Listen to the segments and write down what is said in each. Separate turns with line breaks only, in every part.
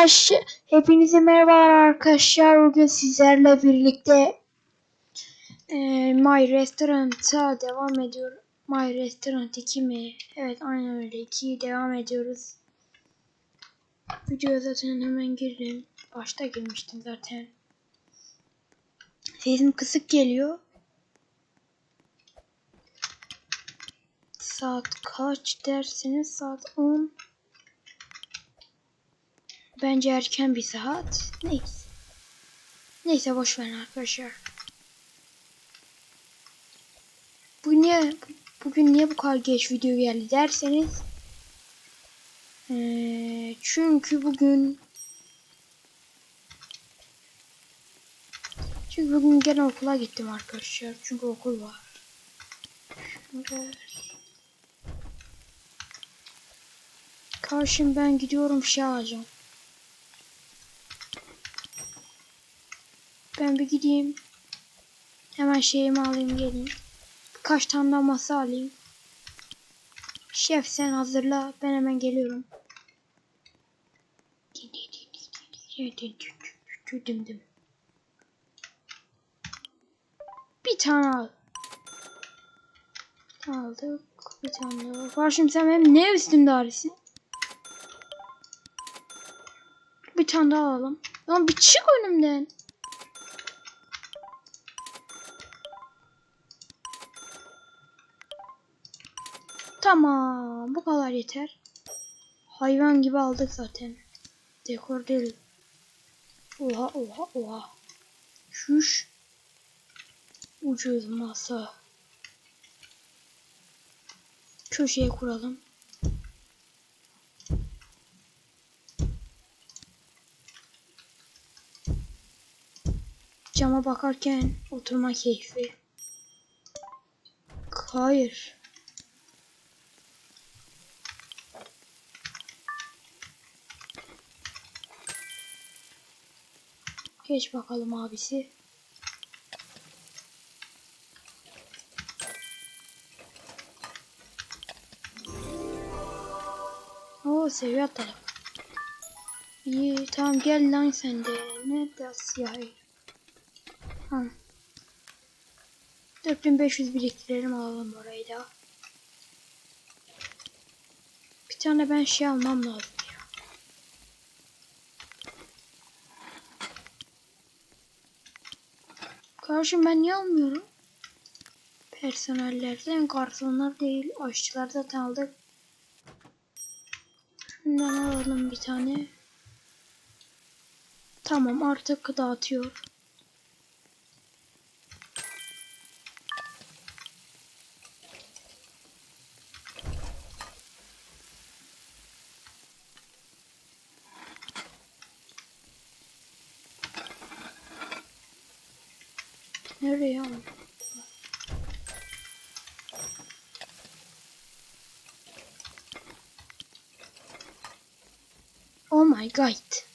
Arkadaşlar hepinize merhabalar arkadaşlar. Bugün sizlerle birlikte e, My Restaurant'a devam ediyor. My Restaurant 2 mi? Evet aynen öyle 2'yi devam ediyoruz. Videoya zaten hemen girdim. Başta girmiştim zaten. Sesim kısık geliyor. Saat kaç dersiniz? Saat 10. Bence erken bir saat. Neyse. Neyse boş verin arkadaşlar. Bu niye bugün niye bu kadar geç video geldi derseniz ee, çünkü bugün çünkü bugün gene okula gittim arkadaşlar. Çünkü okul var. Karşım ben gidiyorum şey alacağım. Ben bir gideyim. Hemen şeyimi alayım geleyim. Birkaç tane daha masa alayım. Şef sen hazırla. Ben hemen geliyorum. Bir tane al. Aldık. Bir tane daha. Karşım sen benim ne üstümde ağrısın? Bir tane daha alalım. Lan bir çık önümden. Tamam. Bu kadar yeter. Hayvan gibi aldık zaten. Dekor değil. Oha oha oha. Şuş. Ucuz masa. Köşeye kuralım. Cama bakarken oturma keyfi. Hayır. Geç bakalım abisi. Oo seviye atladık. İyi tamam gel lan sen de. Nerede siyah? Tamam. 4500 biriktirelim alalım orayı da. Bir tane ben şey almam lazım Karşım ben niye almıyorum? Personellerden garsonlar değil aşçılar zaten aldık. Şundan alalım bir tane. Tamam artık dağıtıyor. Nereye aldım? Oh my god.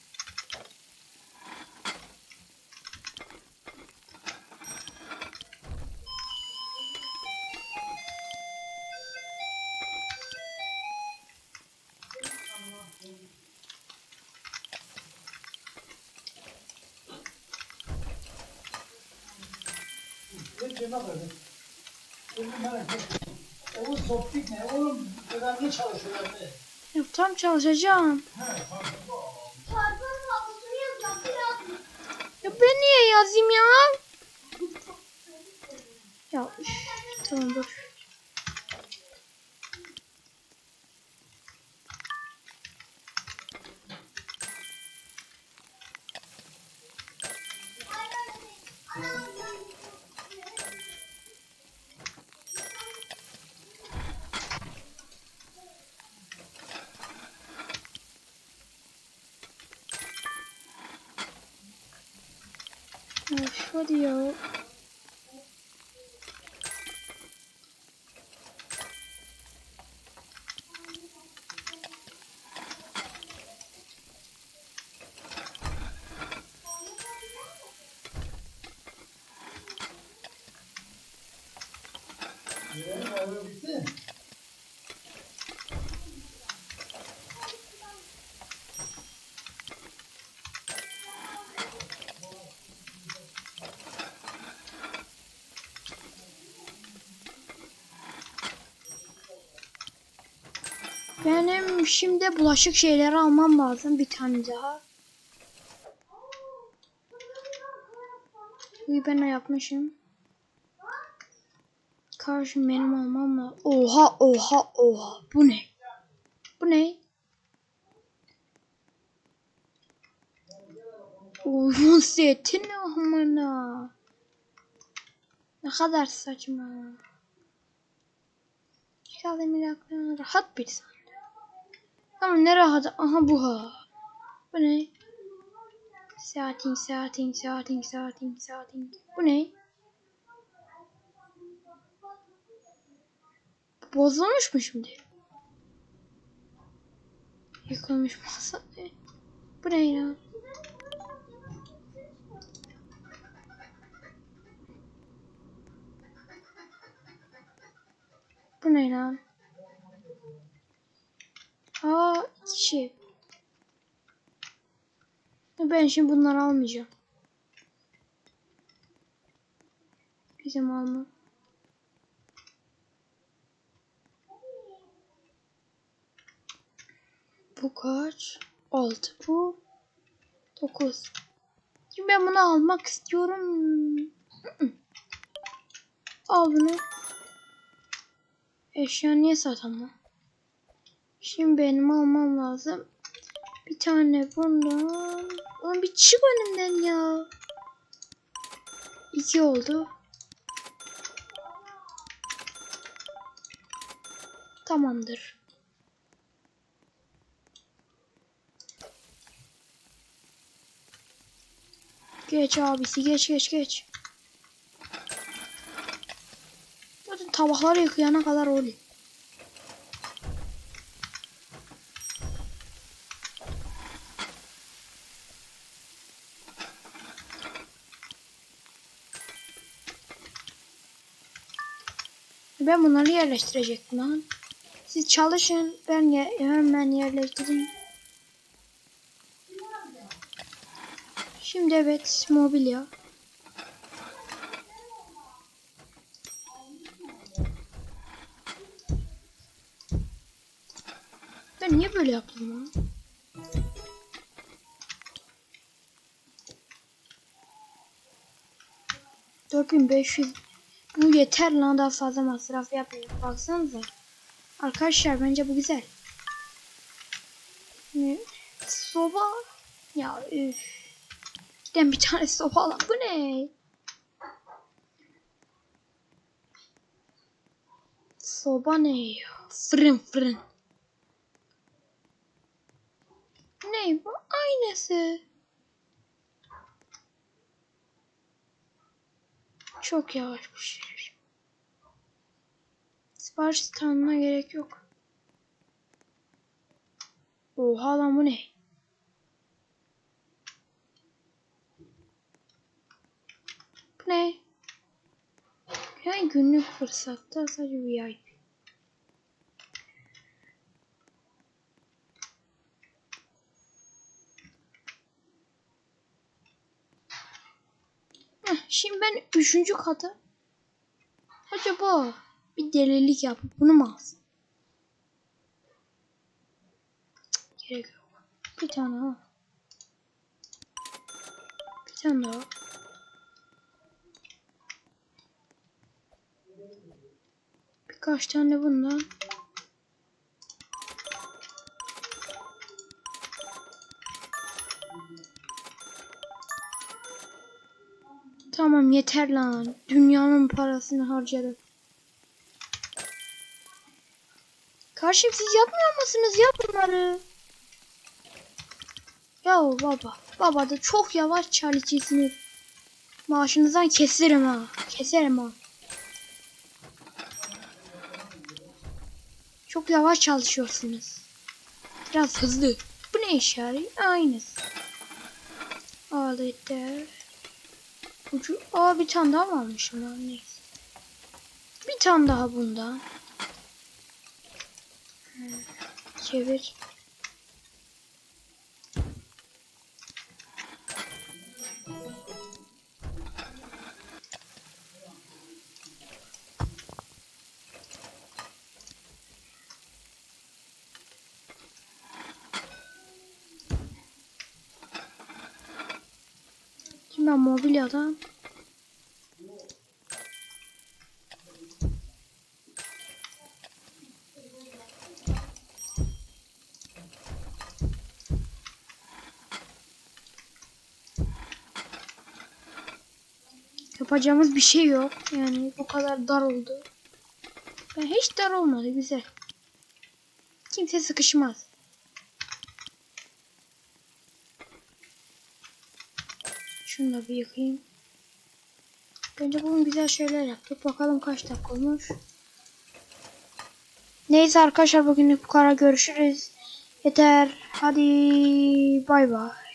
Oğlum soptik ne? Oğlum önemli çalışıyorlar ne?
Ya tam çalışacağım. Ya ben niye yazayım ya? Ya üf, tamam dur. 어디요?
Yeah, I will be
Benim şimdi bulaşık şeyleri almam lazım bir tane daha. Uy ben ne yapmışım? Karşım benim almam lazım. Oha oha oha. Bu ne? Bu ne? Oyun seti ne amına? Ne kadar saçma. Çıkalım aklına rahat bir sandı. Ama ne rahat. Aha bu ha. Bu ne? Saatin saatin saatin saatin saatin. Bu ne? Bozulmuş mu şimdi? Yıkılmış masa. Bu ne ya? Bu ne lan? Aa kişi. Ben şimdi bunları almayacağım. Bizim alma. Bu kaç? 6 bu. 9. Şimdi ben bunu almak istiyorum. Al bunu. Eşya niye satamam? Şimdi benim almam lazım. Bir tane bundan. Oğlum bir çık önümden ya. İki oldu. Tamamdır. Geç abisi geç geç geç. Zaten tabakları yıkayana kadar oluyor. Ben bunları yerleştirecektim lan. Siz çalışın ben ye hemen yerleştireyim. Şimdi evet mobilya. Ben niye böyle yaptım lan? Dört bin beş yüz. Yeter lan daha fazla masraf yapmayın. Baksanıza. Arkadaşlar bence bu güzel. Ne? Soba. Ya üf. Giden bir tane soba alalım. Bu ne? Soba ne? Fırın fırın. Ne bu? Aynısı. Çok yavaş pişirir. Sipariş tanımına gerek yok. Oha lan bu ne? Bu ne? Yani günlük fırsatta sadece VIP. Şimdi ben üçüncü kata acaba bir delilik yapıp bunu mu alsam? Cık, Gerek yok. Bir tane daha. Bir tane daha. Birkaç tane bundan. Tamam yeter lan. Dünyanın parasını harcadık. Karşım siz yapmıyor musunuz? Yap bunları. Ya baba. Baba da çok yavaş çalışıyorsunuz. Maaşınızdan keserim ha. Keserim ha. Çok yavaş çalışıyorsunuz. Biraz hızlı. Bu ne işe yarıyor? Aynısı. Aletler. Ucu. Aa bir tane daha varmışım lan neyse. Bir tane daha bundan. çevir. Şimdi ben mobilyadan Yapacağımız bir şey yok. Yani bu kadar dar oldu. Yani hiç dar olmadı güzel. Kimse sıkışmaz. Şunu da bir yıkayayım. Önce bugün güzel şeyler yaptık. Bakalım kaç dakika olmuş. Neyse arkadaşlar bugünlük bu kadar görüşürüz. Yeter. Hadi bay bay.